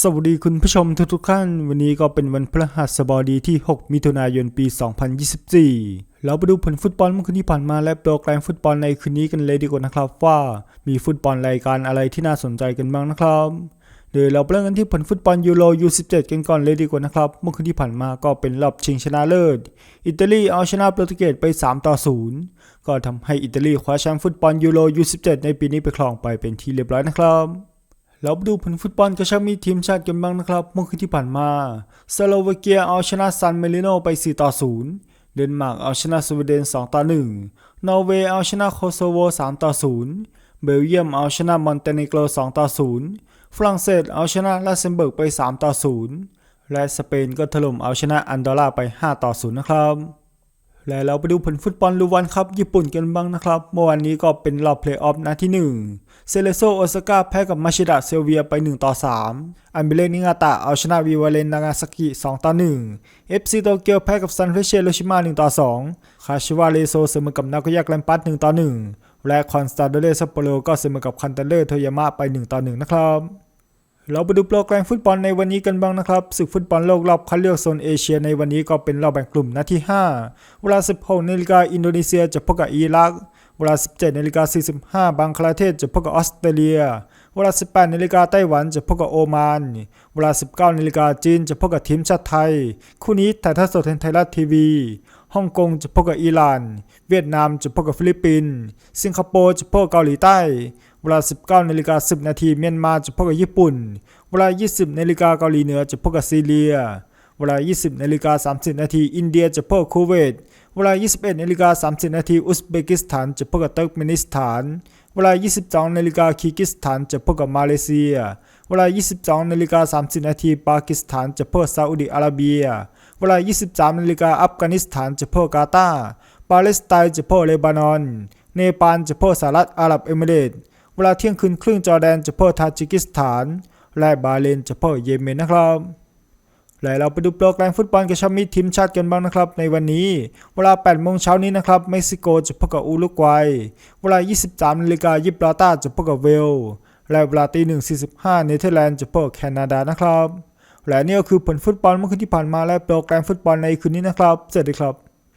สวัสดีคุณผู้ชมทุกๆท่านวันนี้ก็เป็นวันพฤหัสบดีที่ 6 มิถุนายนปี 2024 เราไปดูผลฟุตบอลเมื่อคืนที่ผ่านมาและโปรแกรมฟุตบอลในคืนนี้กันเลยดีกว่านะครับว่า มีฟุตบอลรายการอะไรที่น่าสนใจกันบ้างนะครับเดี๋ยวเราเริ่มกันที่ผลฟุตบอลยูโร U17 กันก่อนเลยดีกว่านะครับ เมื่อคืนที่ผ่านมาก็เป็นรอบชิงชนะเลิศ อิตาลีเอาชนะโปรตุเกสไป 3 ต่อ 0 ก็ทำให้อิตาลีคว้าแชมป์ฟุตบอลยูโร U17 ในปีนี้ไปครองไปเป็นที่เรียบร้อยนะครับ เราไปดูผลฟุตบอลกระชับมีทีมชาติกันบ้างนะครับเมื่อคืนที่ผ่านมาสโลวาเกียเอาชนะซันเมริโนไป 4 ต่อ 0 เดนมาร์กเอาชนะสวีเดน 2 ต่อ 1 นอร์เวย์เอาชนะโคโซโว 3 ต่อ 0 เบลเยียมเอาชนะมอนเตเนโกร 2 ต่อ 0 ฝรั่งเศสเอาชนะลักเซมเบิร์กไป 3 ต่อ 0 และสเปนก็ถล่มเอาชนะอันดอร่าไป 5 ต่อ 0 นะครับ และเราไปดูผลฟุตบอลลูวันครับญี่ปุ่นกันบ้างนะครับ เมื่อวานนี้ก็เป็นรอบเพลย์ออฟนัดที่ 1 เซเลโซโอซาก้าแพ้กับมาชิดะเซลเวียไป 1 ต่อ 3 อันเบเลนิงาตะเอาชนะวิวาเลนนางาซากิ2ต่อ 1 FC โตเกียวแพ้กับซันเฟเชโรชิมา1ต่อ 2 คาชิวาเรโซเสมอกับนาโกย่าแกลมปัส1ต่อ 1 และคอนสตาโดเลซัปโปโรก็เสมอกับคันเตเลอร์โทยามะไป 1 ต่อ 1 นะครับ เราไปดูโปรแกรมฟุตบอลในวันนี้กันบ้างนะครับศึกฟุตบอลโลกรอบคัดเลือกโซนเอเชียในวันนี้ก็เป็นรอบแบ่งกลุ่มนัดที่ 5 เวลา 16นาฬิกาอินโดนีเซียจะพบกับอิรัก เวลา 17นาฬิกา45บังคลาเทศจะพบกับออสเตรเลีย เวลา 18นาฬิกาไต้หวันจะพบกับโอมาน เวลา 19นาฬิกาจีนจะพบกับทีมชาติไทย คู่นี้ถ่ายทอดสดทางไทยรัฐทีวีฮ่องกงจะพบกับอิหร่าน เวียดนามจะพบกับฟิลิปปินส์ สิงคโปร์จะพบกับเกาหลีใต้ เวลา 19นาฬิกา10 นาทีเมียนมาจะพบกับญี่ปุ่น เวลา 20นาฬิกาเกาหลีเหนือจะพบกับซีเรีย เวลา 20นาฬิกา30 นาทีอินเดียจะพบกับคูเวต เวลา 21นาฬิกา30 นาทีอุซเบกิสถานจะพบกับเติร์กเมนิสถาน เวลา 22นาฬิกาคีร์กิสถานจะพบกับมาเลเซีย เวลา 22นาฬิกา30 นาทีปากีสถานจะพบกับซาอุดิอาระเบีย เวลา 23นาฬิกาอัฟกานิสถานจะพบกับกาตาร์ปาเลสไตน์จะพบกับเลบานอน เนปาลจะพบกับสหรัฐอาหรับเอมิเรตส์ เวลาเที่ยงคืนครึ่งจอร์แดนจะเพบกับทาจิกิสถาน และบาเรนจะเพบกับเยเมนนะครับและเราไปดูโปรแกรมฟุตบอลกระชับมิตรทีมชาติกันบ้างนะครับ ในวันนี้ เวลา 8 โมงเช้านี้นะครับ เม็กซิโกจะพบกับอุรุกวัย เวลา 23นาฬิกายิบราตาจะพบกับเวล และเวลาตี1.45เนเธอร์แลนด์จะพบกับแคนาดานะครับ และนี่ก็คือผลฟุตบอลเมื่อคืนที่ผ่านมาและโปรแกรมฟุตบอลในคืนนี้นะครับสวัสดีครับ